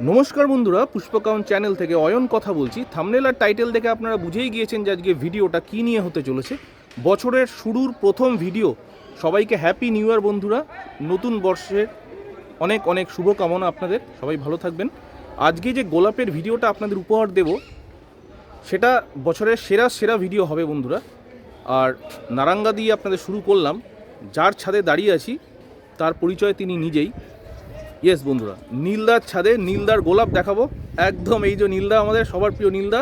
নমস্কার বন্ধুরা, পুষ্পকাউন চ্যানেল থেকে অয়ন কথা বলছি। থামনেল আর টাইটেল দেখে আপনারা বুঝেই গিয়েছেন যে আজকে ভিডিওটা কী নিয়ে হতে চলেছে। বছরের শুরুর প্রথম ভিডিও। সবাইকে হ্যাপি নিউ ইয়ার বন্ধুরা। নতুন বর্ষের অনেক অনেক শুভকামনা আপনাদের। সবাই ভালো থাকবেন। আজকে যে গোলাপের ভিডিওটা আপনাদের উপহার দেব, সেটা বছরের সেরা সেরা ভিডিও হবে বন্ধুরা। আর নারাঙ্গা দিয়ে আপনাদের শুরু করলাম। যার ছাদে দাঁড়িয়ে আছি, তার পরিচয় তিনি নিজেই। ইয়েস বন্ধুরা নীলদার ছাদে নীলদার গোলাপ দেখাবো। একদম এই যে নীলদা আমাদের সবার প্রিয় নীলদা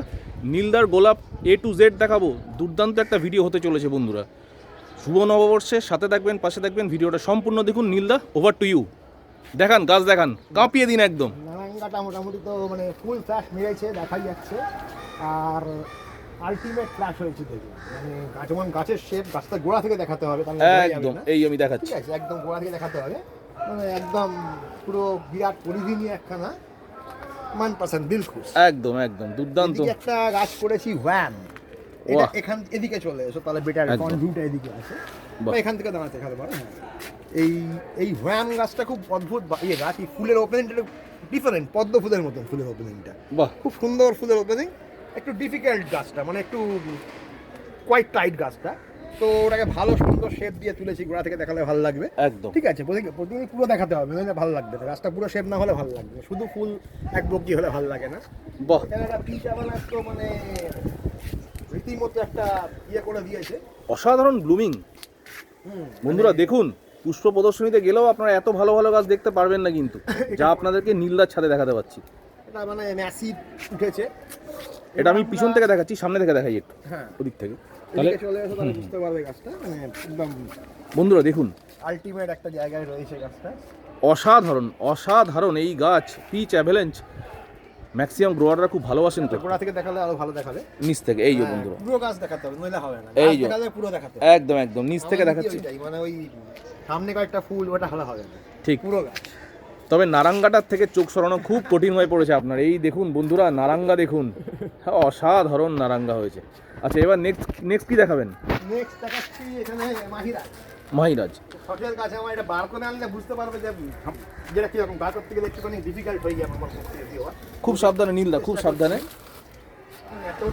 নীলদার গোলাপ এ টু জেড দেখাবো। দুর্দান্ত একটা ভিডিও হতে চলেছে বন্ধুরা। শুভ নববর্ষের সাথে থাকবেন পাশে থাকবেন ভিডিওটা সম্পূর্ণ দেখুন। নীলদা ওভার টু ইউ দেখান গাছ দেখান কাঁপিয়ে দিন একদম। মোটামুটি তো মানে ফুল ফ্ল্যাশ মেরেছে দেখাই যাচ্ছে। আর আলটিমেট ফ্ল্যাশ হয়েছে দেখুন। মানে গাছ যেমন গাছের শেপ গাছটা গোড়া থেকে দেখাতে হবে একদম এই আমি দেখাচ্ছি। একদম গোড়া থেকে দেখাতে হবে। মানে একদম পুরো বিরাট পরিধি নিয়ে একখানা মান দিল একদম একদম দুর্দান্ত। একটা গাছ করেছি ভ্যান এটা এখান এদিকে চলে এসো তাহলে বেটার এদিকে আছে। এখান থেকে দাঁড়াতে খাতে পারো হ্যাঁ। এই এই ভ্যান গাছটা খুব অদ্ভুত ইয়ে গাছ এই ফুলের ওপেনিংটা ডিফারেন্ট পদ্ম ফুলের মতন ফুলের ওপেনিংটা বাহ। খুব সুন্দর ফুলের ওপেনিং একটু ডিফিকাল্ট গাছটা মানে একটু কোয়াইট টাইট গাছটা। তো ওটাকে ভালো সুন্দর শেপ দিয়ে তুলেছি গোড়া থেকে দেখালে ভালো লাগবে। একদম। ঠিক আছে প্রতি- প্রতিদিন পুরো দেখাতে হবে নইলে ভালো লাগবে না। গাছটা পুরো শেপ না হলে ভালো লাগবে শুধু ফুল এক বকি হলে ভালো লাগে না। বাহ। একটা পিচ আবানাস তো মানে রীতিমতো একটা ইয়ে করে দিয়েছে। অসাধারণ ব্লুমিং বন্ধুরা দেখুন পুষ্প প্রদর্শনীতে গেলেও আপনারা এত ভালো ভালো গাছ দেখতে পারবেন না কিন্তু যা আপনাদেরকে নীলদার ছাদে দেখাতে পাচ্ছি। এটা মানে ম্যাসিভ উঠেছে। এটা আমি পিছন থেকে দেখাচ্ছি সামনে থেকে দেখাই একটু হ্যাঁ। ওদিক থেকে। তাহলে চলে এসো তাহলে বুঝতে পারবে গাছটা মানে একদম বন্ধুরা দেখুন। আলটিমেট একটা জায়গায় রয়েছে গাছটা। অসাধারণ অসাধারণ এই গাছ পিচ অ্যাভেলেঞ্চ ম্যাক্সিমাম গ্রোয়াররা খুব ভালোবাসেন তো। গোড়া থেকে দেখালে আরও ভালো দেখাবে। নিচ থেকে এই যে হ্যাঁ, বন্ধুরা। পুরো গাছ দেখাতে হবে নইলে হবে না। এই যে। পুরো দেখাতে একদম একদম নিচ থেকে দেখাচ্ছি। মানে ওই সামনে কয়েকটা ফুল ওটা ভালো হবে না। ঠিক। পুরো গাছ। তবে নারাঙ্গাটার থেকে চোখ সরানো খুব কঠিন হয়ে পড়েছে আপনার। এই দেখুন বন্ধুরা নারাঙ্গা দেখুন। হ্যাঁ, অসাধারণ নারাঙ্গা হয়েছে। আচ্ছা এবার নেক্সট নেক্সট কি দেখাবেন? নেক্সট দেখাচ্ছি এখানে মাহিরা মাহিরাজ। শখের কাছে আমার এটা বার করে আনলে বুঝতে পারবে যে যেটা কীরকম বার করতে গেলে একটুখানি ডিফিকাল্ট হয়ে যাবে আমার পক্ষে খুব সাবধানে নীলদা খুব সাবধানে।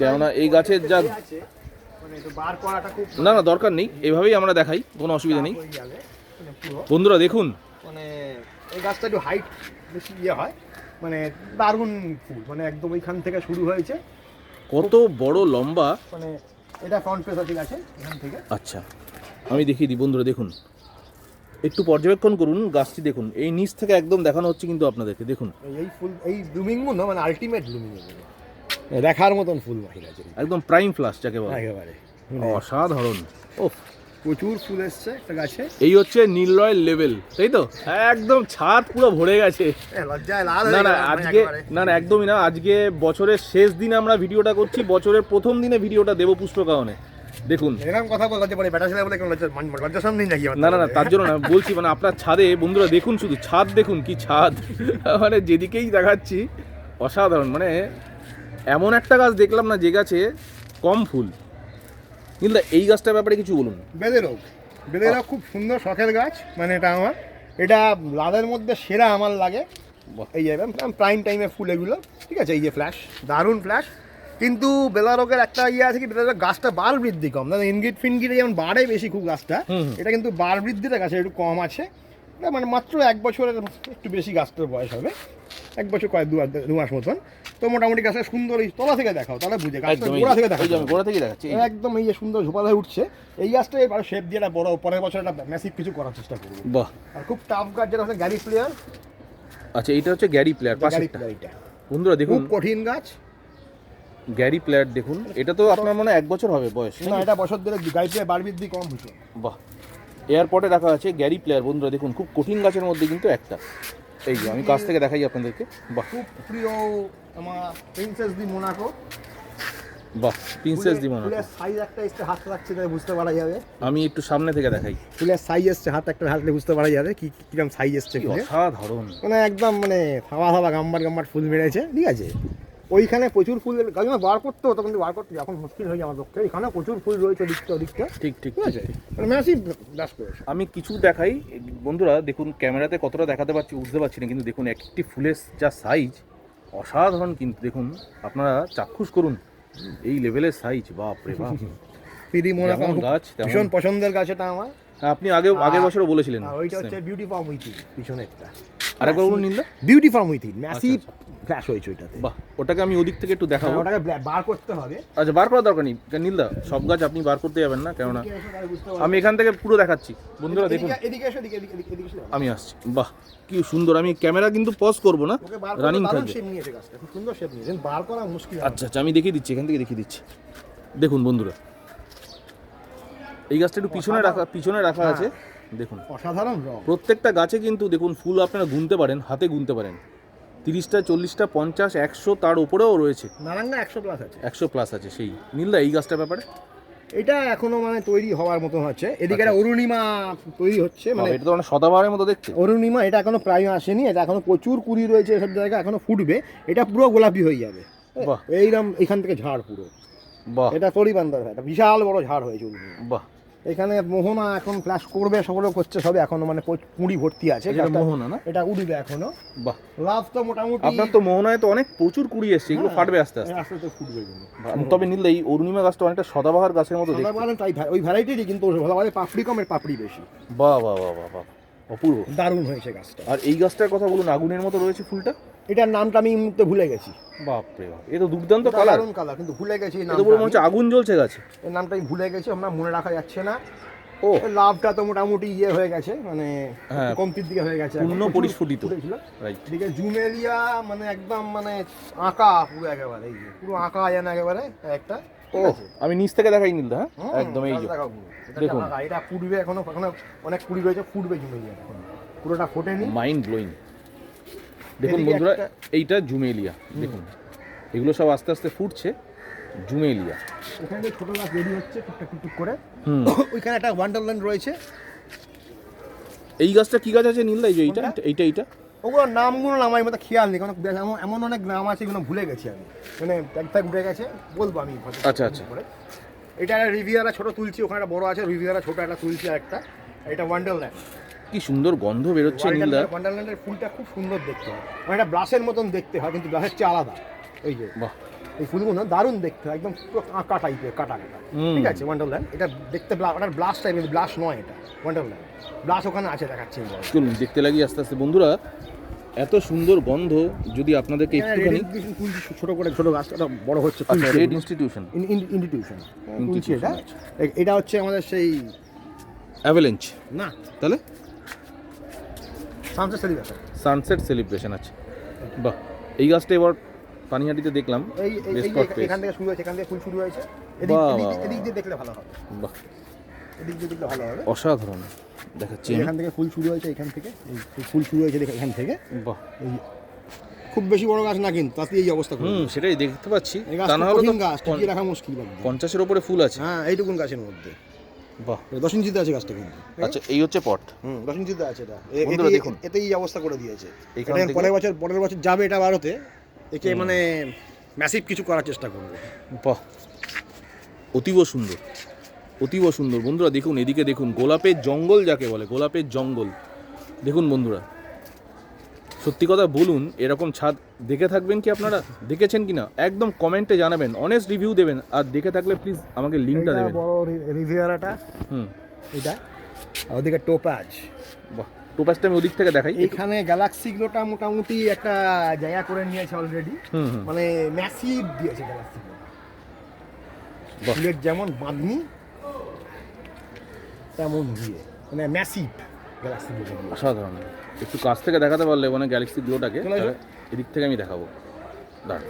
কেননা এই গাছের যা মানে না না দরকার নেই। এভাবেই আমরা দেখাই কোনো অসুবিধা নেই। মানে বন্ধুরা দেখুন। মানে এই গাছটা একটু হাইট বেশি ইয়ে হয় মানে দারুণ ফুল মানে একদম ওইখান থেকে শুরু হয়েছে। কত বড় লম্বা? মানে এটা ফ্রন্ট পেস আছে গাছে এখান থেকে। আচ্ছা আমি দেখিয়ে দিই বন্ধুরা দেখুন। একটু পর্যবেক্ষণ করুন গাছটি দেখুন। এই নিচ থেকে একদম দেখানো হচ্ছে কিন্তু আপনাদেরকে দেখুন। এই- এই ফুল এই ব্লুমিংগুলো মানে আলটিমেট ব্লুমিং দেখার মতন ফুল মাহির আছে। একদম প্রাইম ফ্লাস যাকে বলে। একেবারে। অসাধারণ। ও প্রচুর ফুল এসছে একটা গাছে। এই হচ্ছে নীলরয়ের লেভেল তাই তো? একদম ছাদ পুরো ভরে গেছে। না না আজকে না না একদমই না আজকে বছরের শেষ দিনে আমরা ভিডিওটা করছি বছরের প্রথম দিনে ভিডিওটা দেবো পুষ্প কারণে দেখুন। এরকম কথা বলা যে পরে বেটা ছেলে বলে লজ্জা সামনে নাকি না না না তার জন্য না বলছি মানে আপনার ছাদে বন্ধুরা দেখুন শুধু ছাদ দেখুন কি ছাদ। মানে যেদিকেই দেখাচ্ছি অসাধারণ মানে এমন একটা গাছ দেখলাম না যে গাছে কম ফুল। কিন্তু এই গাছটার ব্যাপারে কিছু বলুন। বেদের রোগ। বেদের রোগ খুব সুন্দর শখের গাছ মানে এটা আমার। এটা লাদের মধ্যে সেরা আমার লাগে। এই যে প্রাইম টাইমে ফুল এগুলো ঠিক আছে? এই যে ফ্ল্যাশ দারুণ ফ্ল্যাশ কিন্তু বেলা রোগের একটা ইয়ে আছে কি গাছটা বার বৃদ্ধি কম। না ইনগিট ফিনগিটে যেমন বাড়ে বেশি খুব গাছটা। এটা কিন্তু বার বৃদ্ধিটা গাছে একটু কম আছে। মানে মাত্র এক বছরের একটু বেশি গাছটার বয়স হবে। এক বছর কয়েক দু মাস মতন। তো মোটামুটি গাছটা সুন্দর এই তলা থেকে দেখাও তাহলে বুঝে গাছটা গোড়া থেকে দেখাও গোড়া থেকে দেখাচ্ছি একদম এই যে সুন্দর ঝোপাল হয়ে উঠছে। এই গাছটা এবার শেপ দিয়ে একটা বড় পরের বছর একটা ম্যাসিভ কিছু করার চেষ্টা করব। বাহ। আর খুব টাফ গাছ যেটা হচ্ছে গ্যারি প্লেয়ার আচ্ছা এইটা হচ্ছে গ্যারি প্লেয়ার গ্যারি প্লেয়ার এটা বন্ধুরা দেখুন। খুব কঠিন গাছ। গ্যারি প্লেয়ার দেখুন। এটা তো আপনার মনে এক বছর হবে বয়স না এটা বছর ধরে গাড়ি প্লেয়ার বার বৃদ্ধি কম হচ্ছে বাহ। এয়ারপোর্টে রাখা আছে গ্যারি প্লেয়ার বন্ধুরা দেখুন খুব কঠিন গাছের মধ্যে কিন্তু একটা। এই যে আমি কাছ থেকে দেখাই আপনাদেরকে। বাহ। খুব প্রিয় আমার প্রিন্সেস দি মোনাকো বাহ প্রিন্সেস দিমন ফুলের সাইজ একটা এসছে হাত রাখছে তাই বুঝতে পারা যাবে। আমি একটু সামনে থেকে দেখাই। ফুলের সাইজ এসছে হাত একটা হাতলে বুঝতে পারা যাবে কি কীরকম সাইজ এসছে অসাধারণ। মানে একদম মানে থাবা থাবা গাম্বার গাম্বার ফুল বেড়েছে ঠিক আছে? ওইখানে প্রচুর ফুল গাছ বার করতে হতো কিন্তু বার করতে এখন মুশকিল হয়ে যায় আমার পক্ষে। এখানে প্রচুর ফুল রয়েছে দিকটা ওদিকটা। ঠিক ঠিক আছে। মানে ম্যাসিভ ব্যাস করেছে। আমি কিছু দেখাই। বন্ধুরা দেখুন ক্যামেরাতে কতটা দেখাতে পারছি বুঝতে পারছি না কিন্তু দেখুন একটি ফুলের যা সাইজ অসাধারণ কিন্তু। দেখুন আপনারা চাক্ষুষ করুন। এই লেভেলের সাইজ বাপ। রে বাপ মনে যেমন গাছ ভীষণ পছন্দের গাছ এটা আমার। আপনি আগে আগের বছরও বলেছিলেন। ওইটা হচ্ছে বিউটি ফার্ম উইথিন পিছনেরটা। আরেকবার বলুন নীলদা। বিউটি ফার্ম উইথিন ম্যাসিভ আচ্ছা, ফ্ল্যাশ হয়েছে ওইটাতে। বাহ ওটাকে আমি ওদিক থেকে একটু দেখাবো। হ্যাঁ, ওটাকে বার করতে হবে। আচ্ছা বার করার দরকার নেই। নীলদা সব গাছ আপনি বার করতে যাবেন না কেননা আমি এখান থেকে পুরো দেখাচ্ছি। বন্ধুরা দেখুন। আমি আসছি। বাহ কি সুন্দর। আমি ক্যামেরা কিন্তু পজ করব না রানিং থাকবে। বার করা মুশকিল আচ্ছা আচ্ছা আমি দেখিয়ে দিচ্ছি এখান থেকে দেখিয়ে দিচ্ছি। দেখুন বন্ধুরা। এই গাছটা একটু পিছনে রাখা পিছনে রাখা হ্যাঁ। আছে। দেখুন। অসাধারণ রং। প্রত্যেকটা গাছে কিন্তু দেখুন ফুল আপনারা গুনতে পারেন হাতে গুনতে পারেন। তিরিশটা চল্লিশটা পঞ্চাশ একশো তার উপরেও রয়েছে। নারাঙ্গা একশো প্লাস আছে। একশো প্লাস আছে সেই। নীলদা এই গাছটার ব্যাপারে? এটা এখনও মানে তৈরি হওয়ার মতন হচ্ছে। এদিকে একটা অরুণিমা তৈরি হচ্ছে মানে এটা তো মানে সদাবাহারের মতো দেখতে। অরুণিমা এটা এখনও প্রায় আসেনি এটা এখনও প্রচুর কুড়ি রয়েছে এসব জায়গায় এখনও ফুটবে। এটা পুরো গোলাপি হয়ে যাবে। বাহ। এইরকম এখান থেকে ঝাড় পুরো। বাহ। এটা তরিবান্দার এটা বিশাল বড় ঝাড় হয়েছে বাহ। এখানে মোহনা এখন ফ্ল্যাশ করবে সকলে করছে সবে এখনও মানে কুঁড়ি ভর্তি আছে। এটা মোহনা না? এটা উঠবে এখনও। বাহ। লাভ তো মোটামুটি আপনার তো মোহনায় তো অনেক প্রচুর কুড়ি এসছে এগুলো হ্যাঁ, ফাটবে আস্তে আস্তে। আস্তে আস্তে ফুটবে তবে নীলদা এই অরুণিমা গাছটা অনেকটা সদাবাহার গাছের মতো দেখতে। সদাবাহার তাই ওই ভ্যারাইটিরই কিন্তু সদাবাহারের পাপড়ি কমের পাপড়ি বেশি। বাহ বাহ বাহ বাহ বাহ। অপূর্ব। দারুণ হয়েছে গাছটা। আর এই গাছটার কথা বলুন আগুনের মতো রয়েছে ফুলটা? এটার নামটা আমি মুহূর্তে ভুলে গেছি। বাপ রে বাপ এ তো দুর্দান্ত কালার দারুণ কালার কিন্তু ভুলে গেছি এই এ তো নামটা। মনে। হচ্ছে আগুন জ্বলছে গাছে। এর নামটা আমি ভুলে গেছি আমরা মনে রাখা যাচ্ছে না। ও। লাভটা তো মোটামুটি ইয়ে হয়ে গেছে মানে হ্যাঁ। কমতির দিকে হয়ে গেছে। পূর্ণ প্রচুর পরিস্ফুটিত। ফুটেছিল। রাইট এদিকে জুমেলিয়া মানে একদম মানে আঁকা পুরো একেবারে এই যে, পুরো আঁকা যেন একেবারে একটা। ও আমি নিচ থেকে দেখাই নীলদা হ্যাঁ? হুম, একদম এই যে। গাছ দেখাও পুরো। এটা দেখুন। আঁকা, এটা ফুটবে এখনও এখনও অনেক কুড়ি রয়েছে ফুটবে জুমেলিয়া পুরোটা ফোটেনি। মাইন্ড ব্লোয়িং দেখুন বন্ধুরা এইটা জুমেলিয়া দেখুন। এগুলো সব আস্তে আস্তে ফুটছে জুমেলিয়া। ওখানে যে ছোটো গাছ রেডি হচ্ছে টুকটাক টুকটুক করে। ওইখানে একটা ওয়ান্ডারল্যান্ড রয়েছে। এই গাছটা কি গাছ আছে নীলদা এই যে এইটা এইটা এইটা? ওগুলোর নামগুলো নাম আমি মতো খেয়াল নেই কারণ এমন অনেক নাম আছে এগুলো ভুলে গেছি আমি। মানে একটা উঠে গেছে বলব আমি আচ্ছা, আচ্ছা। এটা একটা রিভিয়ারা ছোট তুলছি ওখানে একটা বড় আছে রিভিয়ারা ছোট একটা তুলছি আর একটা এটা ওয়ান্ডারল্যান্ড কি সুন্দর গন্ধ বেরোচ্ছে নীলদা ওয়ান্ডারল্যান্ডের ফুলটা খুব সুন্দর দেখতে হয়। এটা ব্রাশের মতন দেখতে হয় কিন্তু ব্রাশের চেয়ে আলাদা। এই যে বাহ। এই ফুলগুলো দারুণ দেখতে হয় একদম পুরো আঁকা টাইপের কাটা কাটা। ঠিক আছে ওয়ান্ডারল্যান্ড এটা দেখতে ওটার ব্লাশ টাইপের ব্লাশ নয় এটা ওয়ান্ডারল্যান্ড ব্লাশ ওখানে আছে দেখাচ্ছি চলুন দেখতে লাগি আস্তে আস্তে। বন্ধুরা এত সুন্দর গন্ধ যদি আপনাদেরকে এখানে একটুখানি ছোট করে ছোট গাছটা বড় হচ্ছে red. Institution in- in- institution এটা। আচ্ছা। এটা হচ্ছে আমাদের সেই অ্যাভেলেঞ্চ না। তাহলে? সানসেট সেলিব্রেশন সানসেট সেলিব্রেশন আছে। বাহ এই গাছটা এবার পানিহাটিতে দেখলাম। এই। এখান থেকে শুরু হয়েছে এখান থেকে ফুল শুরু হয়েছে। এদিক দিয়ে দেখলে ভালো হবে। বাহ। এদিক দিয়ে দেখলে ভালো হবে। অসাধারণ দেখাচ্ছি। এখান থেকে ফুল শুরু হয়েছে এখান থেকে। ফুল শুরু হয়েছে দেখে এখান থেকে। বাহ। খুব বেশি বড় গাছ না কিন্তু তাতে এই অবস্থা হুম সেটাই দেখতে পাচ্ছি। তা না হলে তো গাছ রাখা মুশকিল পঞ্চাশের ওপরে ফুল আছে। হ্যাঁ এইটুকুন গাছের মধ্যে। বাহ। দশ ইঞ্চিতে আছে গাছটা কিন্তু আচ্ছা এই হচ্ছে পট। হুম দশ ইঞ্চিতে আছে এটা। বন্ধুরা দেখুন। এতেই এই অবস্থা করে দিয়েছে। পরের বছর পরের বছর যাবে এটা ভারতে। একে মানে ম্যাসিভ কিছু করার চেষ্টা করবে। বাহ। অতীব সুন্দর। অতীব সুন্দর। বন্ধুরা দেখুন এদিকে দেখুন গোলাপের জঙ্গল যাকে বলে গোলাপের জঙ্গল। দেখুন বন্ধুরা। সত্যি কথা বলুন এরকম ছাদ দেখে থাকবেন কি আপনারা? দেখেছেন কি না একদম কমেন্টে জানাবেন অনেস্ট রিভিউ দেবেন। আর দেখে থাকলে প্লিজ আমাকে লিঙ্কটা দেবেন। বড় রিভিয়ারাটা হুম। এটা ওদিকে টোপাজ। বাহ টোপাসটা আমি ওদিক থেকে দেখাই। এখানে গ্যালাক্সিগুলোটা মোটামুটি একটা জায়গা করে নিয়েছে অলরেডি মানে ম্যাসিভ দিয়েছে গ্যালাক্সি। ফুলের যেমন বাঁধনি তেমন দিয়ে। মানে ম্যাসিভ গ্যালাক্সি দিয়ে অসাধারণ। একটু কাছ থেকে দেখাতে পারলে মানে গ্যালাক্সি গ্লোটাকে এদিক থেকে আমি দেখাবো। দাঁড়ান।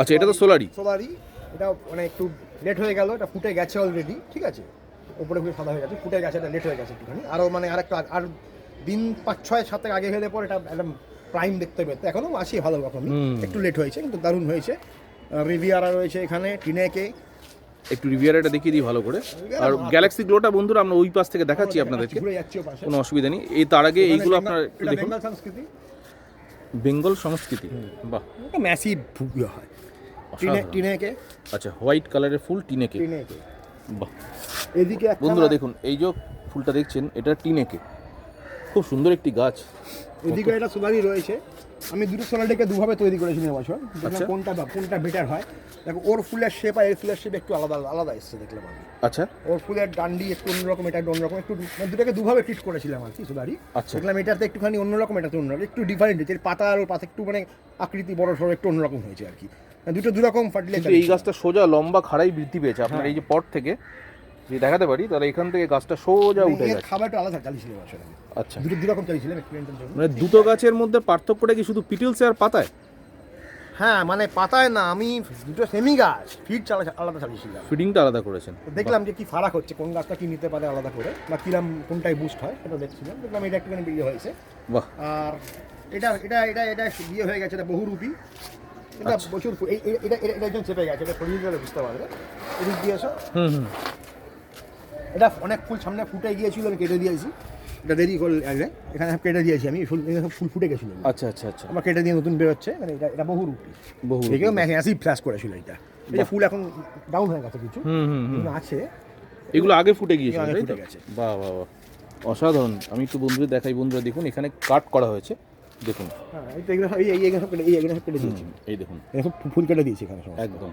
আচ্ছা এটা তো সোলারি সোলারি এটা মানে একটু লেট হয়ে গেল এটা ফুটে গেছে অলরেডি ঠিক আছে? উপরে ফুটে সাদা হয়ে গেছে ফুটে গেছে এটা লেট হয়ে গেছে একটুখানি। আরও মানে আরেকটা আর দিন পাঁচ ছয় সাত আগে হলে পর এটা একদম প্রাইম দেখতে পেতে। এখনও আছে ভালো রকমই। একটু লেট হয়েছে কিন্তু দারুণ হয়েছে। রিভিয়ারা রয়েছে এখানে টিনেকে একটু রিভিয়ারটা দেখিয়ে দিই ভালো করে। আর গ্যালাক্সি গ্লোটা বন্ধুরা আমরা ওই পাশ থেকে দেখাচ্ছি আপনাদেরকে। কোনো অসুবিধা নেই। এই তার আগে এইগুলো আপনারা একটু দেখুন। বেঙ্গল সংস্কৃতি? বাহ। ম্যাসিভ হয়। টিনেকে। আচ্ছা হোয়াইট কালারের ফুল টিনেকে। বাহ। এদিকে বন্ধুরা দেখুন এই যে ফুলটা দেখছেন এটা টিনেকে। খুব সুন্দর একটি গাছ। এদিকে একটা সোলারই রয়েছে। আমি দুটো সোলারটাকে দুভাবে তৈরি করেছি এবছর আচ্ছা। কোনটা বা- কোনটা বেটার হয়। দেখো ওর ফুলের শেপ আর এর ফুলের শেপ একটু আলাদা আলাদা এসছে দেখলাম আমি। আচ্ছা। ওর ফুলের ডান্ডি একটু অন্যরকম এটা একটু অন্যরকম একটু মানে দুটাকে দুভাবে ট্রিট করেছিলাম আর কি সোলারি আচ্ছা। দেখলাম এটাতে একটুখানি অন্যরকম এটাতে অন্যরকম একটু ডিফারেন্ট হয়েছে। পাতা আর ওর পাতা একটু মানে আকৃতি বড় সড়ো একটু অন্যরকম হয়েছে আর কি। মানে দুটো দুরকম ফাটলে এই গাছটা সোজা লম্বা খাড়াই বৃদ্ধি পেয়েছে। আপনার এই যে পট থেকে যদি দেখাতে পারি তাহলে এখান থেকে গাছটা সোজা উঠে এর গেছে। খাবারটা আলাদা চালিয়েছিল এবছর আমি আচ্ছা। দুটো দুরকম চালিয়েছিলাম এক্সপেরিমেন্টের জন্য মানে দুটো গাছের মধ্যে পার্থক্যটা কি শুধু পিটিলসে আর পাতায়? হ্যাঁ মানে পাতায় না আমি দুটো সেমি গাছ ফিট চালা আলাদা চালিয়েছিলাম। ফিডিংটা আলাদা করেছেন। দেখলাম যে কি ফারাক হচ্ছে কোন গাছটা কি নিতে পারে আলাদা করে বা কিরাম কোনটাই বুস্ট হয় সেটা দেখছিলাম। দেখলাম এটা একটুখানি বিয়ে হয়েছে। বাহ। আর এটা এটা এটা এটা বিয়ে হয়ে গেছে এটা বহুরূপী এটা আচ্ছা। প্রচুর এটা এটা এটা একজন চেপে গেছে এটা গেলে বুঝতে পারবে এদিক দিয়ে এসো। হুম হুম। এটা অনেক ফুল সামনে ফুটে গিয়েছিল আমি কেটে দিয়েছি। এটা দেরি করে আগে। এখানে কেটে দিয়েছি আমি ফুল ফুল ফুটে গেছিল। আচ্ছা আচ্ছা আচ্ছা। আমার কেটে দিয়ে নতুন বেরোচ্ছে মানে এটা এটা বহুরূপী বহু এটাও ম্যাসিভ ফ্ল্যাশ করেছিল এটা। যে ফুল এখন ডাউন হয়ে গেছে কিছু। হুম হুম হুম। আছে। এগুলো আগে ফুটে গিয়েছিল তাই তো? বাহ বাহ বাহ। অসাধারণ। আমি একটু বন্ধুদের দেখাই। বন্ধুরা দেখুন এখানে কাট করা হয়েছে। দেখুন হ্যাঁ এই দেখুন এই ফুল কেটে দিয়েছি এখানে একদম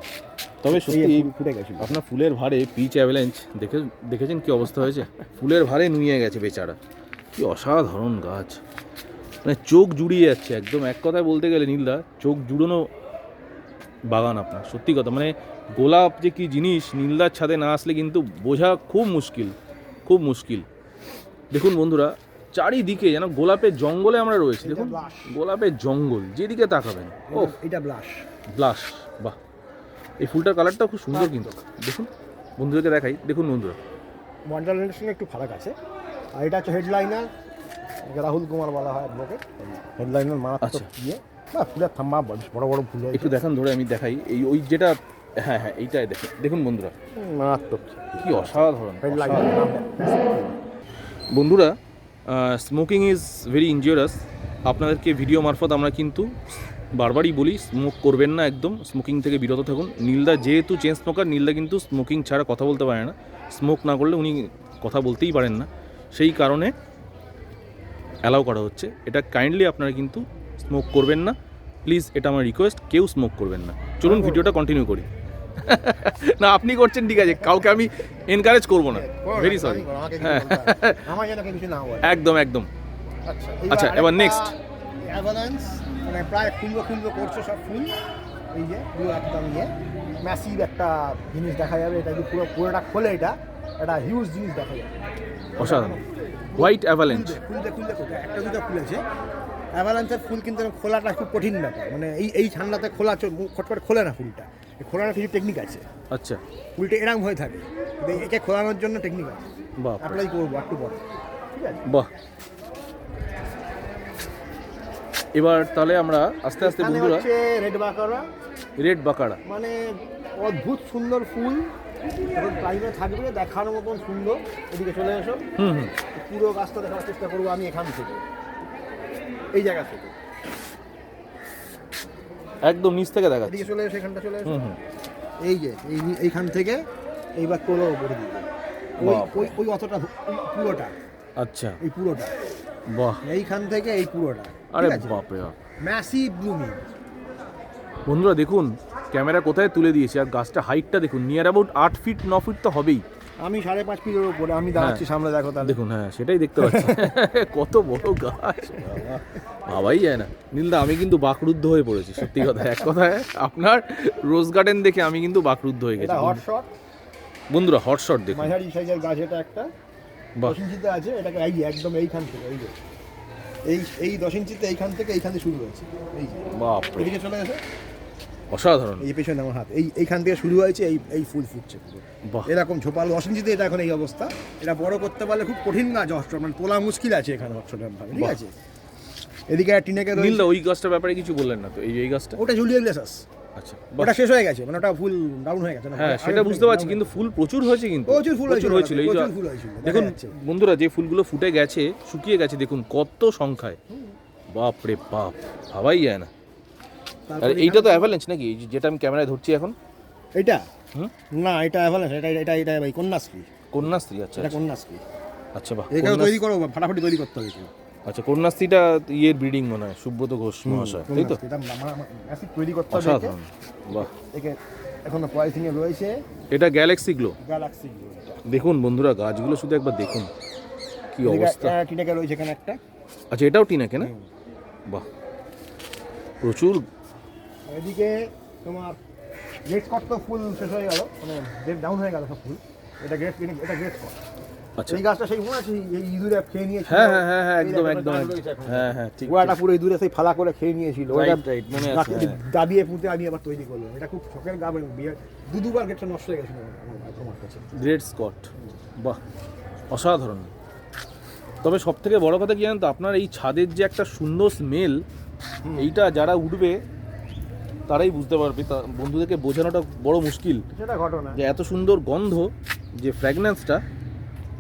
তবে সত্যি ফুটে গেছিল আপনার ফুলের ভারে পিচ অ্যাভেলেঞ্চ দেখে দেখেছেন কি অবস্থা হয়েছে ফুলের ভারে নুয়ে গেছে বেচারা কি অসাধারণ গাছ মানে চোখ জুড়িয়ে যাচ্ছে একদম এক কথায় বলতে গেলে নীলদা চোখ জুড়োনো বাগান আপনার সত্যি কথা মানে গোলাপ যে কি জিনিস নীলদার ছাদে না আসলে কিন্তু বোঝা খুব মুশকিল খুব মুশকিল দেখুন বন্ধুরা চারিদিকে যেন গোলাপের জঙ্গলে আমরা রয়েছি দেখুন। গোলাপের জঙ্গল যেদিকে তাকাবেন ও এটা- ব্লাশ ব্লাশ বাহ। এই ফুলটার কালারটা খুব সুন্দর কিন্তু দেখুন বন্ধুদেরকে দেখাই দেখুন বন্ধুরা। ওয়ান্ডারল্যান্ডের সঙ্গে একটু ফারাক আছে। আর এটা হচ্ছে হেডলাইনার রাহুল কুমার বলা হয় ব্লকে হেডলাইনার মারাত্মক। ইয়ে না ফুলের থাম্বা বড় বড় ফুল একটু দেখান ধরে আমি দেখাই এই ওই যেটা হ্যাঁ হ্যাঁ এইটাই দেখুন। দেখুন বন্ধুরা। মারাত্মক। কি অসাধারণ হেডলাইনার বন্ধুরা স্মোকিং ইজ ভেরি ইনজিওরাস আপনাদেরকে ভিডিও মারফত আমরা কিন্তু বারবারই বলি স্মোক করবেন না একদম। স্মোকিং থেকে বিরত থাকুন। নীলদা যেহেতু চেন স্মোকার নীলদা কিন্তু স্মোকিং ছাড়া কথা বলতে পারে না। স্মোক না করলে উনি কথা বলতেই পারেন না। সেই কারণে অ্যালাউ করা হচ্ছে। এটা কাইন্ডলি আপনারা কিন্তু স্মোক করবেন না। প্লিজ এটা আমার রিকোয়েস্ট কেউ স্মোক করবেন না। চলুন ভিডিওটা কন্টিনিউ করি। না আপনি করছেন ঠিক আছে। কাউকে আমি এনকারেজ করব না। ভেরি সরি হ্যাঁ। একদম একদম। আচ্ছা আচ্ছা, এবার নেক্সট অ্যাভালান্স মানে প্রায় খুলবো খুলবো করছে সব ফুল এই যে পুরো একদম ইয়ে। ম্যাসিভ একটা জিনিস দেখা যাবে এটা যদি পুরো পুরোটা খোলে এটা। একটা হিউজ জিনিস দেখা যাবে। অসাধারণ। হোয়াইট অ্যাভালেঞ্চ খুলতে খুলতে একটা দুটো খুলেছে। অ্যাভালান্সের ফুল কিন্তু খোলাটা খুব কঠিন ব্যাপার। মানে এই এই ঠান্ডাতে খোলা খটখট খোলে না ফুলটা। খোলার কিছু টেকনিক আছে। আচ্ছা। ফুলটা এরকম হয়ে থাকে। একে খোলানোর জন্য টেকনিক আছে। বাহ অ্যাপ্লাই করব একটু পরে। ঠিক আছে? বাহ। এবার তাহলে আমরা আস্তে আস্তে বন্ধুরা রেড বাকারা। রেড বাকাড়া মানে অদ্ভুত সুন্দর ফুল। এখন টাইমে থাকবে দেখার মতন সুন্দর। এদিকে চলে এসো। হুম। পুরো গাছটা দেখার চেষ্টা করব আমি এখান থেকে। এই জায়গা থেকে। একদম নিচ থেকে দেখা এদিকে চলে এসো এখানটা চলে এসো। হুম এই যে এই এইখান থেকে এইবার তোলো উপরে দিকে ওই ওই ওই অতটা পুরোটা। আচ্ছা। এই পুরোটা। বাহ। এইখান থেকে এই পুরোটা। আরে আছে? বাপরে বাপ। ম্যাসিভ ব্লুমিং বন্ধুরা দেখুন ক্যামেরা কোথায় তুলে দিয়েছে? আর গাছটা হাইটটা দেখুন নিয়ার অ্যাবাউট আট ফিট ন ফিট তো হবেই। আমি সাড়ে পাঁচ ফিটের উপরে আমি দাঁড়াচ্ছি সামনে দেখো তাহলে। দেখুন হ্যাঁ সেটাই দেখতে পাচ্ছি। কত বড় গাছ। বাবা, ভাবাই যায় না। নীলদা আমি কিন্তু বাকরুদ্ধ হয়ে পড়েছি সত্যি কথা। এক কথায় আপনার রোজ গার্ডেন দেখে আমি কিন্তু বাকরুদ্ধ হয়ে গেছি। এটা হট শট বন্ধুরা হট শট দেখুন। মাঝারি সাইজের গাছ এটা একটা। বাহ। আছে এটাকে এই একদম এইখান থেকে এই যে। এই এই দশ ইঞ্চিতে এইখান থেকে এইখান থেকে শুরু হয়েছে। এই যে। বাপরে। এদিকে চলে এসে। অসাধারণ। এই পেছনে আমার হাত। এই এইখান থেকে শুরু হয়েছে এই এই ফুল ফুটছে পুরো। এরকম ঝোপাল। দশ ইঞ্চিতে এটা এখন এই অবস্থা। এটা বড় করতে পারলে খুব কঠিন গাছ অস্ত্র। মানে তোলা মুশকিল আছে এখানে ভাবে ঠিক আছে? এদিকে টিনেকে নীলদা ওই গাছটার ব্যাপারে কিছু বললেন না তো? এই এই গাছটা? ওটা জুলিয়ার গ্লাসাস। আচ্ছা ওটা শেষ হয়ে গেছে। মানে ওটা ফুল ডাউন হয়ে গেছে হ্যাঁ সেটা বুঝতে পারছি কিন্তু ফুল প্রচুর হয়েছে কিন্তু। প্রচুর ফুল হয়েছিল। হয়েছিল। এই যে ফুল হয়েছিল। দেখুন বন্ধুরা যে ফুলগুলো ফুটে গেছে শুকিয়ে গেছে দেখুন কত সংখ্যায়। বাপ রে বাপ ভাবাই যায় না। আর এইটা তো অ্যাভালেন্স নাকি? যেটা আমি ক্যামেরায় ধরছি এখন। এটা? না এটা অ্যাভালান্স এটা এটা এটা ভাই কন্যাশ্রী। কন্যাশ্রী আচ্ছা এটা আচ্ছা। কন্যাশ্রী। আচ্ছা বাহ এটা তৈরি করো ফাটাফাটি তৈরি করতে হবে। আচ্ছা কন্যাশ্রীটা ইয়ের ব্রিডিং মনে হয় সুব্রত ঘোষ মহাশয় তাই তো? এটা তৈরি করতে হবে অসাধারণ বাহ। এখন পয়সিং এ রয়েছে। এটা গ্যালাক্সি গ্লো গ্যালাক্সি গ্লো দেখুন বন্ধুরা গাছগুলো শুধু একবার দেখুন কি অবস্থা। টিনাকে রয়েছে এখানে একটা। আচ্ছা এটাও টিনাকে না? বাহ প্রচুর এদিকে তোমার গ্রেট স্কট তো ফুল শেষ হয়ে গেল মানে ডাউন হয়ে গেল সব ফুল এটা গ্রেট এটা গ্রেট স্কট আচ্ছা। এই গাছটা সেই মনে আছে এই ইঁদুরে খেয়ে নিয়েছিল? হ্যাঁ হ্যাঁ হ্যাঁ হ্যাঁ একদম একদম গাছ। হ্যাঁ হ্যাঁ ঠিক গোড়াটা পুরো ইঁদুরে সেই ফালা করে খেয়ে নিয়েছিল। ওটা মনে আছে, হ্যাঁ। দাবিয়ে পুঁতে আমি আবার তৈরি করলাম এটা খুব শখের গাছ বিয়ে দু দুবার গেটটা নষ্ট হয়ে গেছিল আমার- আমার কাছে। গ্রেট স্কট বাহ অসাধারণ। তবে সব থেকে বড় কথা কি জানেন তো আপনার এই ছাদের যে একটা সুন্দর স্মেল এইটা যারা উঠবে তারাই বুঝতে পারবে বন্ধুদেরকে বোঝানোটা বড় মুশকিল। সেটা ঘটনা। যে এত সুন্দর গন্ধ যে ফ্র্যাগনেন্সটা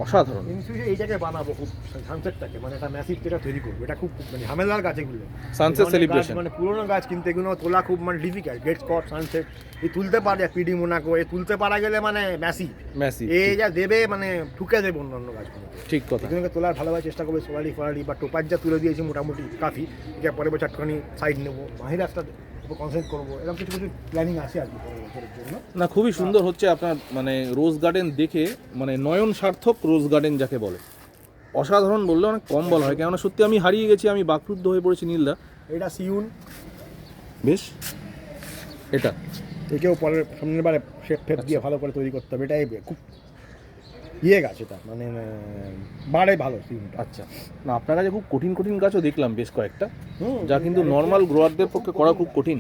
অসাধারণ। ইনফিউশন এইটাকে বানাবো খুব সানসেটটাকে মানে একটা ম্যাসিভ যেটা তৈরি করব। এটা খুব মানে ঝামেলার গাছ এগুলো। এই celebration. গাছ মানে পুরোনো গাছ কিন্তু এগুলো তোলা খুব মানে ডিফিকাল্ট গেট স্পট সানসেট এই তুলতে পারে পিডি মোনাকো এই তুলতে পারা গেলে মানে ম্যাসিভ ম্যাসি এই যা দেবে মানে ঠুকে দেবে অন্যান্য গাছগুলোকে। ঠিক কথা। এগুলোকে তোলার ভালোভাবে চেষ্টা করবে সোলারি ফোলারি বা টোপার যা তুলে দিয়েছি মোটামুটি কাফি। এটা পরের বছর একটুখানি সাইড নেব। মাহির রাস্তা কনসেন্ট করব এরকম কিছু কিছু প্ল্যানিং আছে আর কি পরের জন্য। না খুবই সুন্দর হচ্ছে আপনার মানে রোজ গার্ডেন দেখে মানে নয়ন সার্থক রোজ গার্ডেন যাকে বলে। অসাধারণ বললে অনেক কম বলা হয় কেননা সত্যি আমি হারিয়ে গেছি আমি বাকরুদ্ধ হয়ে পড়েছি নীলদা। এটা সিউন। বেশ। এটা। একেও পরের সামনের বারে শেপ ফেপ দিয়ে ভালো করে তৈরি করতে হবে এটাই খুব ইয়ে গাছ এটা মানে বাড়ে ভালো সিউনটা আচ্ছা। না আপনার কাছে খুব কঠিন কঠিন গাছও দেখলাম বেশ কয়েকটা। যা কিন্তু নর্মাল গ্রোয়ারদের পক্ষে করা খুব কঠিন।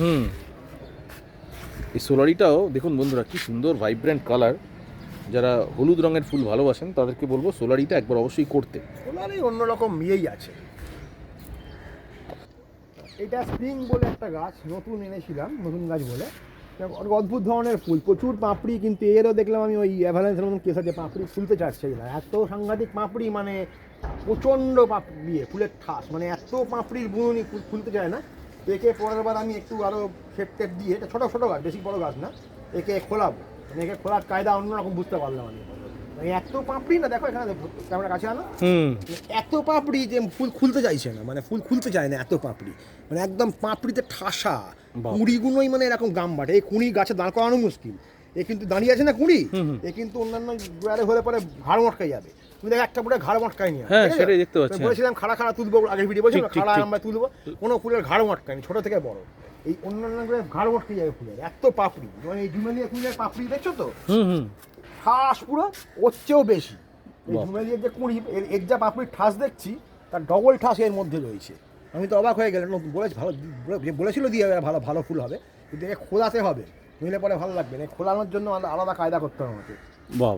হুম। এই সোলারিটাও দেখুন বন্ধুরা কি সুন্দর ভাইব্রেন্ট কালার যারা হলুদ রঙের ফুল ভালোবাসেন তাদেরকে বলব সোলারিটা একবার অবশ্যই করতে। ওনারই অন্যরকম ইয়েই আছে। এটা স্প্রিং বলে একটা গাছ নতুন এনেছিলাম নতুন গাছ বলে। অদ্ভুত ধরনের ফুল, প্রচুর পাঁপড়ি, কিন্তু এরও দেখলাম আমি ওই অ্যাভালেন্সের মতন কেস আছে পাপড়ি ফুলতে চাচ্ছেই না। এত সাংঘাতিক পাঁপড়ি মানে প্রচণ্ড পাঁপড়ি ইয়ে ফুলের ঠাস মানে এত পাঁপড়ির বুনুনি ফুল ফুলতে চায় না। একে পরের বার আমি একটু আরও শেপ টেপ দিয়ে, এটা ছোটো ছোটো গাছ, বেশি বড়ো গাছ না, একে খোলাবো। মানে একে খোলার কায়দা অন্যরকম বুঝতে পারলাম আমি। এত পাপড়ি না দেখো এখানে ক্যামেরা কাছে আনো। হুম। এত পাপড়ি যে ফুল খুলতে চাইছে না মানে ফুল খুলতে চায় না এত পাপড়ি। মানে একদম পাপড়িতে ঠাসা বাহ। কুড়িগুলোই মানে এরকম গাম বাটে। এই কুড়ি গাছে দাঁড় করানো মুশকিল। এ কিন্তু দাঁড়িয়ে আছে না কুড়ি। এ কিন্তু অন্যান্য গোয়ারে হলে পরে ঘাড় মটকাই যাবে। তুমি দেখো একটা পুরো ঘাড় মটকাই নিয়ে হ্যাঁ, সেটাই দেখতে পাচ্ছি, হ্যাঁ। বলেছিলাম খাড়া খাড়া তুলবো আগের ভিডিও বলছিলাম খাড়া আমরা তুলবো কোনো ফুলের ঘাড় মটকায়নি ছোট থেকে বড়। এই অন্যান্য ঘাড় মটকে যাবে ফুলের এত পাপড়ি। মানে এই জুমেলিয়া ফুলের পাপড়ি দেখছ তো? হুম হুম। ঠাস পুরো ওর চেয়েও বেশি। এই। যে কুড়ি এর এর যা পাপড়ির ঠাস দেখছি তার ডবল ঠাস এর মধ্যে রয়েছে। আমি তো অবাক হয়ে গেলাম বলেছি ভালো বলেছিল দিয়ে ভালো ভালো ফুল হবে কিন্তু এ খোলাতে হবে নইলে পরে ভালো লাগবে না। খোলানোর জন্য আলাদা আলাদা কায়দা করতে হবে আমাকে। বাহ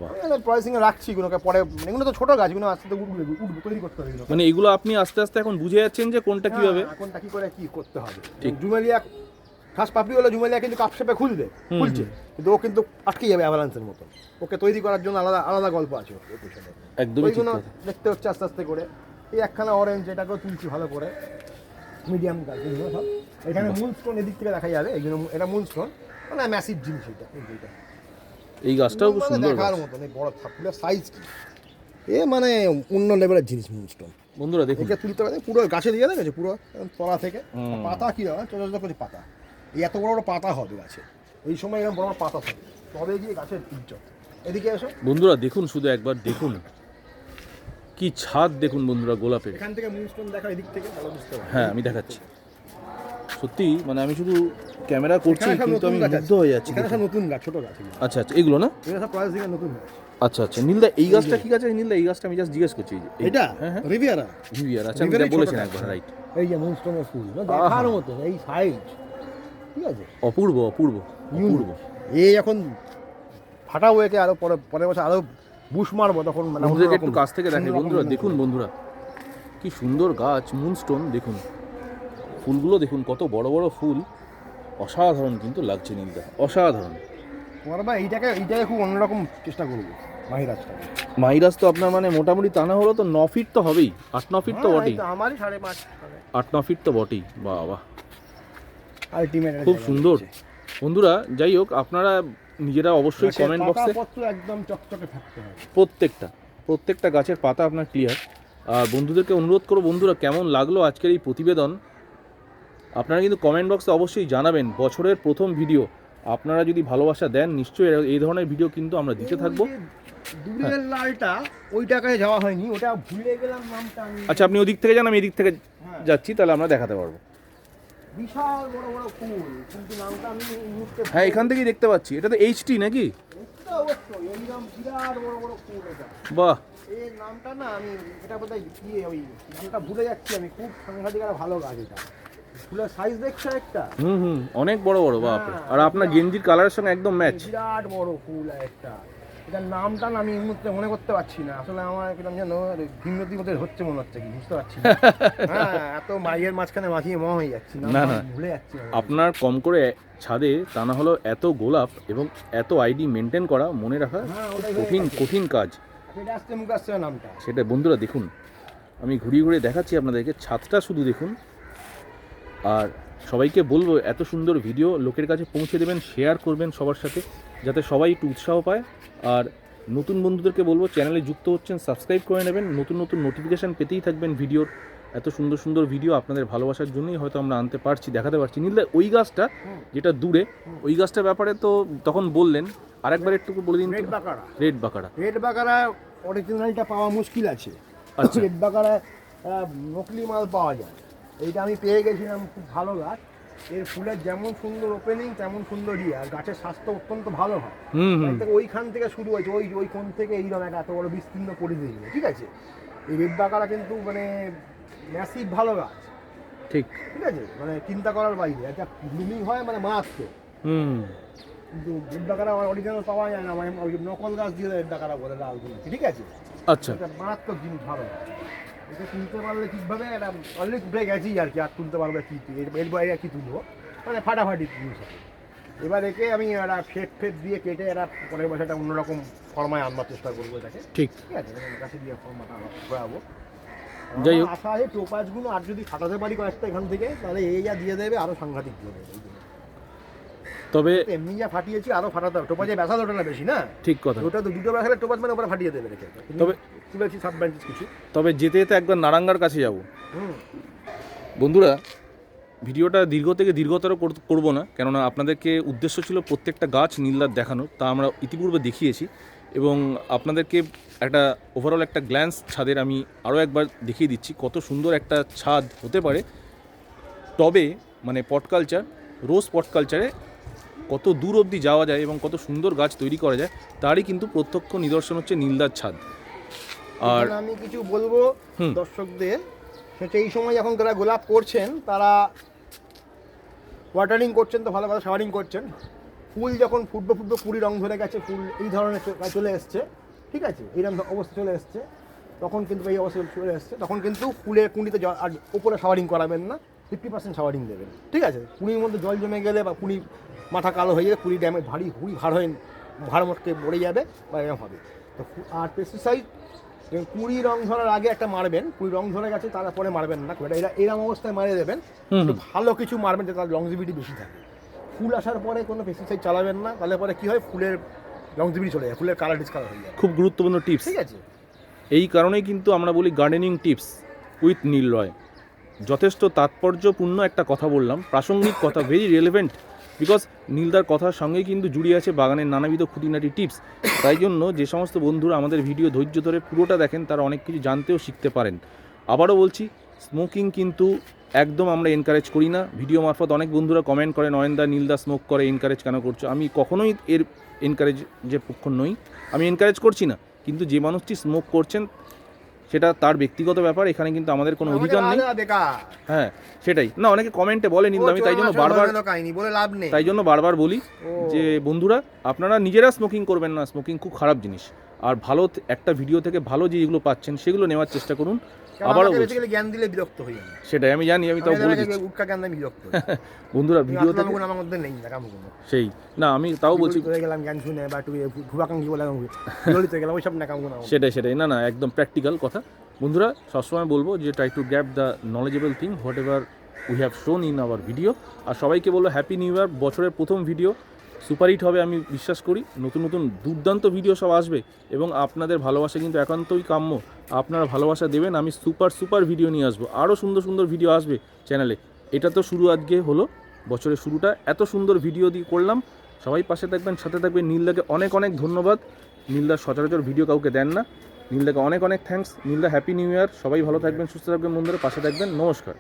প্রসেসিংয়ে রাখছি এগুলোকে পরে এগুলো তো ছোটো গাছ এগুলো আস্তে আস্তে উঠবে উঠবে তৈরি করতে হবে মানে এগুলো আপনি আস্তে আস্তে এখন বুঝে যাচ্ছেন যে কোনটা কীভাবে? হ্যাঁ, কোনটা কি করে কি করতে হবে। জুমেলিয়া খাস পাপড়ি হলে জুমেলিয়া কিন্তু কাপশেপে খুলবে খুলছে। কিন্তু ও কিন্তু আটকে যাবে অ্যাভালান্সের মতো ওকে তৈরি করার জন্য আলাদা আলাদা গল্প আছে ওর পিছনে একদমই কথা। দেখতে হচ্ছে আস্তে আস্তে করে। এই একখানা অরেঞ্জ এটাকেও তুলছি ভালো করে। মিডিয়াম গাছ এগুলো সব? এখানে মূল স্টোন এদিক থেকে দেখা যাবে এইগুলো এটা মূল স্টোন মানে ম্যাসিভ জিনিস এটা এই। এই গাছটাও খুব মানে সুন্দর দেখার। মতন এই বড় ফুলের সাইজ কি? এ মানে অন্য লেভেলের জিনিস মূল স্টোন বন্ধুরা দেখুন। একে তুলতে পারে পুরো গাছে দিয়ে দেখেছে? পুরো তলা থেকে। পাতা কি হয়? ছোট ছোট করে পাতা। এই এত বড় বড় পাতা হবে গাছে। এই সময় এরকম বড় বড় পাতা থাকে। তবে গিয়ে গাছের ইজ্জত এদিকে এসো। বন্ধুরা দেখুন শুধু একবার দেখুন। কি ছাদ দেখুন বন্ধুরা গোলাপের। এখান থেকে মুনস্টোন দেখা এদিক থেকে ভালো বুঝতে পারবে হ্যাঁ আমি দেখাচ্ছি। সত্যি মানে আমি শুধু ক্যামেরা করছি কিন্তু আমি মুগ্ধ হয়ে যাচ্ছি এখানে। সব নতুন গাছ ছোট গাছ আচ্ছা আচ্ছা এগুলো না? এগুলো সব প্রয়াস দিকে নতুন গাছ। আচ্ছা আচ্ছা নীলদা এই গাছটা ঠিক আছে নীলদা এই গাছটা আমি জাস্ট জিজ্ঞেস করছি এটা? হ্যাঁ হ্যাঁ। রিভিয়ারা আচ্ছা আমি বলেছেন একবার রাইট এই যে মুনস্টোনের ফুল না? দেখার মতো এই সাইজ ঠিক আছে? অপূর্ব অপূর্ব অপূর্ব। এই এখন ফাটাবো একে আরও পরে পরের বছর আরও বুশ মারবো তখন মানে একটু কাছ থেকে অন্যরকম বন্ধুরা দেখুন বন্ধুরা কি সুন্দর গাছ মুনস্টোন দেখুন। ফুলগুলো দেখুন কত বড় বড় ফুল। অসাধারণ কিন্তু লাগছে নীলদা অসাধারণ। করবা এইটাকে এইটাকে খুব অন্যরকম চেষ্টা করব মাহিরাজটাকে মাইরাস তো আপনার মানে মোটামুটি তা না হলো তো ন ফিট তো হবেই। আট ন ফিট তো বটেই। আমারই সাড়ে পাঁচ আট ন ফিট তো বটেই। বাহ বাহ। আলটিমেট খুব সুন্দর। বন্ধুরা যাই হোক আপনারা নিজেরা অবশ্যই কমেন্ট বক্সে একদম চকচকে থাকতে হবে। প্রত্যেকটা প্রত্যেকটা গাছের পাতা আপনার ক্লিয়ার আর বন্ধুদেরকে অনুরোধ করো বন্ধুরা কেমন লাগল আজকের এই প্রতিবেদন? আপনারা কিন্তু কমেন্ট বক্সে অবশ্যই জানাবেন বছরের প্রথম ভিডিও আপনারা যদি ভালোবাসা দেন নিশ্চয়ই এই ধরনের ভিডিও কিন্তু আমরা দিতে থাকব। লালটা ওই টাকায় যাওয়া হয়নি ওটা ভুলে গেলাম নামটা আচ্ছা আপনি ওদিক থেকে যান আমি এদিক থেকে হ্যাঁ। যাচ্ছি তাহলে আমরা দেখাতে পারব। বিশাল বড় বড় ফুল। কিন্তু নামটা আমি এই মুহূর্তে হ্যাঁ এখান থেকেই দেখতে পাচ্ছি। এটা তো এইচটি নাকি? অবশ্যই এইরকম বিরাট বড় বড় ফুল এটা। বাহ। এর নামটা না আমি এটা বোধহয় কি ওই নামটা ভুলে যাচ্ছি আমি খুব সাংঘাতিক একটা ভালো গাছ এটা। ফুলের সাইজ দেখছ একটা? হুম হুম অনেক বড় বড় বাপ আর আপনার গেঞ্জির কালারের সঙ্গে একদম ম্যাচ বিরাট বড় ফুল একটা। এটার নামটা আমি এই মুহূর্তে মনে করতে পারছি না। আসলে আমার কীরকম যেন ভিন্নতির মধ্যে হচ্ছে মনে হচ্ছে কি বুঝতে পারছি না। হ্যাঁ এত মাইয়ের মাঝখানে মাখিয়ে ম হয়ে যাচ্ছি না, না। ভুলে যাচ্ছি আপনার কম করে ছাদে তা না হলো এত গোলাপ এবং এত আইডি মেনটেন করা মনে রাখা হ্যাঁ, কঠিন কঠিন কাজ। এটা আসতে মুখ আসছে নামটা। সেটা বন্ধুরা দেখুন। আমি ঘুরিয়ে ঘুরিয়ে দেখাচ্ছি আপনাদেরকে ছাদটা শুধু দেখুন। আর সবাইকে বলব এত সুন্দর ভিডিও লোকের কাছে পৌঁছে দেবেন শেয়ার করবেন সবার সাথে। যাতে সবাই একটু উৎসাহ পায়। আর নতুন বন্ধুদেরকে বলব চ্যানেলে যুক্ত হচ্ছেন সাবস্ক্রাইব করে নেবেন। নতুন নতুন নোটিফিকেশান পেতেই থাকবেন ভিডিওর। এত সুন্দর সুন্দর ভিডিও আপনাদের ভালোবাসার জন্যই হয়তো আমরা আনতে পারছি দেখাতে পারছি। নীলদা ওই গাছটা যেটা দূরে ওই গাছটার ব্যাপারে তো তখন বললেন। আরেকবার একটু বলে দিন red Baccara red Baccara red Baccara অরিজিনালটা পাওয়া মুশকিল আছে। আচ্ছা। রেড আহ, নকলি মাল পাওয়া যায়। এইটা আমি পেয়ে গেছিলাম খুব ভালো গাছ। এর ফুলের যেমন সুন্দর ওপেনিং তেমন সুন্দর ইয়ে আর গাছের স্বাস্থ্য অত্যন্ত ভালো হয়। ওইখান থেকে শুরু হয়েছে ওই ওই কোন থেকে এইরকম একটা এত বড় বিস্তীর্ণ পরিধি ঠিক আছে? এই রেড কিন্তু মানে ম্যাসিভ ভালো গাছ। ঠিক। ঠিক আছে? মানে চিন্তা করার বাইরে একটা ব্লুমিং হয় মানে মারাত্মক। হুম। কিন্তু রেড আমার অরিজিনাল পাওয়া যায় না মানে নকল গাছ দিয়ে রেড বলে লাল ঠিক আছে? আচ্ছা। এটা মারাত্মক জিনিস ভালো এটা তুলতে পারলে ঠিকভাবে এটা অলরেডি তুলে গেছি আর কি আর তুলতে পারবে কি এর- বাইরে আর কি তুলবো? মানে ফাটাফাটি জিনিস এবার একে আমি একটা ফেট ফেট দিয়ে কেটে একটা পরের বছর একটা অন্যরকম ফর্মায় আনবার চেষ্টা করব এটাকে। ঠিক। ঠিক আছে কাছে দিয়ে ফর্মাটা ঘোরাবো যাই হোক। আশা আছে টোপাজগুলো আর যদি ফাটাতে পারি কয়েকটা এখান থেকে তাহলে এই যা দিয়ে দেবে আরও সাংঘাতিক দিয়ে দেবে। তবে এমনি যা ফাটিয়েছি আরও ফাটাতে হবে। টোপাজে ব্যাসা ওটা না বেশি না? ঠিক কথা। ওটা তো দুটো ব্যাসালে টোপাজ মানে ওপরে ফাটিয়ে দেবে রেখে। তবে- তুলেছি সাব কিছু? তবে যেতে যেতে একবার নারাঙ্গার কাছে যাব। বন্ধুরা ভিডিওটা দীর্ঘ থেকে দীর্ঘতর কর- করব না কেননা আপনাদেরকে উদ্দেশ্য ছিল প্রত্যেকটা গাছ নীলদার দেখানোর তা আমরা ইতিপূর্বে দেখিয়েছি। এবং আপনাদেরকে একটা ওভারঅল একটা গ্ল্যান্স ছাদের আমি আরও একবার দেখিয়ে দিচ্ছি কত সুন্দর একটা ছাদ হতে পারে। তবে মানে পট কালচার রোজ পট কালচারে কত দূর অবধি যাওয়া যায় এবং কত সুন্দর গাছ তৈরি করা যায় তারই কিন্তু প্রত্যক্ষ নিদর্শন হচ্ছে নীলদার ছাদ। আর আমি কিছু বলব দর্শকদের সেটা এই সময় যখন তারা গোলাপ করছেন তারা ওয়াটারিং করছেন তো ভালো ভালো শাওয়ারিং করছেন। ফুল যখন ফুটবে ফুটবে কুড়ি রং ধরে গেছে ফুল এই ধরনের চলে এসছে ঠিক আছে? এইরকম অবস্থা চলে এসছে। তখন কিন্তু এই অবস্থা চলে এসছে। তখন কিন্তু ফুলের কুঁড়িতে জল আর উপরে শাওয়ারিং করাবেন না। ফিফটি পার্সেন্ট শাওয়ারিং দেবেন। ঠিক আছে? কুড়ির মধ্যে জল জমে গেলে বা কুড়ি মাথা কালো হয়ে গেলে কুড়ি ড্যামেজ ভারী কুড়ি ভার হয়ে ভার মটকে মরে যাবে বা এরকম হবে। তো আর পেস্টিসাইড কুড়ি রং ধরার আগে একটা মারবেন কুড়ি রং ধরে গেছে তারপরে মারবেন না এটা এরা এরম অবস্থায় মারিয়ে দেবেন। ভালো কিছু মারবেন যাতে তার লংজিভিটি বেশি থাকে। ফুল আসার পরে কোনো পেস্টিসাইড চালাবেন না তাহলে পরে কী হয়? ফুলের লংজিভিটি চলে যায় ফুলের কালার ডিসকালার হয়ে যায়। খুব গুরুত্বপূর্ণ টিপস ঠিক আছে? এই কারণেই কিন্তু আমরা বলি gardening tips with Nil Roy যথেষ্ট তাৎপর্যপূর্ণ একটা কথা বললাম। প্রাসঙ্গিক কথা ভেরি রেলেভেন্ট বিকজ নীলদার কথার সঙ্গে কিন্তু জুড়িয়ে আছে বাগানের নানাবিধ খুঁটিনাটি টিপস তাই জন্য যে সমস্ত বন্ধুরা আমাদের ভিডিও ধৈর্য ধরে পুরোটা দেখেন, তারা অনেক কিছু জানতেও শিখতে পারেন। আবারও বলছি স্মোকিং কিন্তু একদম আমরা এনকারেজ করি না। ভিডিও মারফত অনেক বন্ধুরা কমেন্ট করে, নয়নদা, নীলদা স্মোক করে এনকারেজ কেন করছ? আমি কখনোই এর এনকারেজ যে পক্ষ নই। আমি এনকারেজ করছি না, কিন্তু যে মানুষটি স্মোক করছেন সেটা তার ব্যক্তিগত ব্যাপার এখানে কিন্তু আমাদের কোনো অধিকার নেই। হ্যাঁ সেটাই। না অনেকে কমেন্টে বলে নিন্দু আমি তাই জন্য বারবার বলে লাভ নেই। তাই জন্য বারবার বলি যে বন্ধুরা আপনারা নিজেরা স্মোকিং করবেন না স্মোকিং খুব খারাপ জিনিস। আর ভালো একটা ভিডিও থেকে ভালো যেগুলো পাচ্ছেন সেগুলো নেওয়ার চেষ্টা করুন। আবারও জ্ঞান দিলে বিরক্ত হই আমি। সেটাই আমি জানি আমি তাও আমি বলে দিচ্ছি উটকা জ্ঞান আমি বিরক্ত। বন্ধুরা আমার কোনো- আমার মধ্যে নেই দেখাম কোনো। সেই না আমি তাও বলছি গেলাম জ্ঞান শুনে বা একটু ভুবাকাঙ্ক্ষী বলে গেলাম ওইসব নাকাম কোনো সেটাই সেটাই না না একদম প্র্যাকটিক্যাল কথা। বন্ধুরা সবসময় বলব যে try to grab the knowledgeable thing whatever we have shown in our video আর সবাইকে বলব হ্যাপি নিউ ইয়ার বছরের প্রথম ভিডিও সুপারহিট হবে আমি বিশ্বাস করি। নতুন নতুন দুর্দান্ত ভিডিও সব আসবে এবং আপনাদের ভালোবাসা কিন্তু একান্তই কাম্য। আপনারা ভালোবাসা দেবেন, আমি সুপার সুপার ভিডিও নিয়ে আসব। আরও সুন্দর সুন্দর ভিডিও আসবে চ্যানেলে এটা তো শুরু আজকে হলো, বছরের শুরুটা। এত সুন্দর ভিডিও দিয়ে করলাম। সবাই পাশে থাকবেন, সাথে থাকবেন। নীলদাকে অনেক অনেক ধন্যবাদ। নীলদা সচরাচর ভিডিও কাউকে দেন না। নীলদাকে অনেক অনেক থ্যাঙ্কস নীলদা হ্যাপি নিউ ইয়ার সবাই ভালো থাকবেন, সুস্থ থাকবেন বন্ধুরা, পাশে থাকবেন। নমস্কার।